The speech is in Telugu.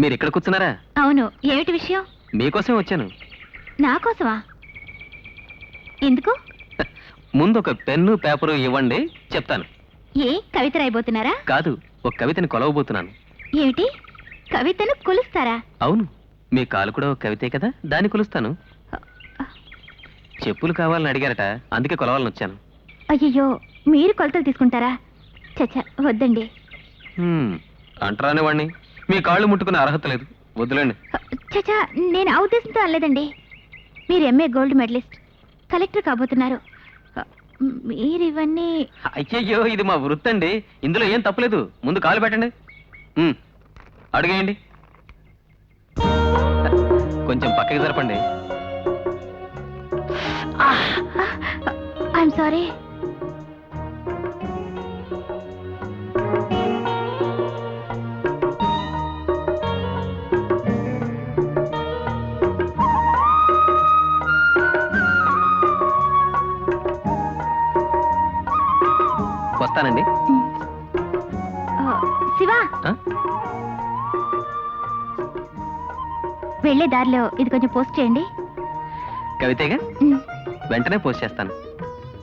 మీరు ఇక్కడ కూర్చున్నారా? అవును. ఏమిటి విషయం? మీకోసమే వచ్చాను. నా కోసమా? ఎందుకు? ముందు ఒక పెన్ను పేపరు ఇవ్వండి చెప్తాను. ఏ కవిత రాయబోతున్నారా? కాదు ఒక కవితని కొలవబోతున్నాను. ఏమిటి? కవితను కొలుస్తారా? అవును. మీ కాలు కూడా ఒక కవితే కదా దాన్ని కొలుస్తాను. చెప్పులు కావాలని అడిగారట అందుకే కొలవాలని వచ్చాను. అయ్యయ్యో మీరు కొలతలు తీసుకుంటారా? చచ్చా వద్దండి. హ్మ్, అంటరాని వాణ్ణి మీ కాళ్ళు ముట్టుకునే అర్హత లేదు. వద్దులేండి చచ్చా నేను ఆ ఉద్దేశంతో అనలేదండి. మీరు ఎంఏ గోల్డ్ మెడలిస్ట్. కలెక్టర్ కాబోతున్నారు. మీరు ఇవన్నీ అయ్యయ్యో ఇది మా వృత్తి అండి ఇందులో ఏం తప్పులేదు. ముందు కాలు పెట్టండి. అడుగేయండి. కొంచెం పక్కకి జరపండి. ఐఎమ్ సారీ వస్తానండి శివ ఆ? వెళ్ళే దారిలో ఇది కొంచెం పోస్ట్ చేయండి కవితేగా ఉమ్. వెంటనే పోస్ట్ చేస్తాను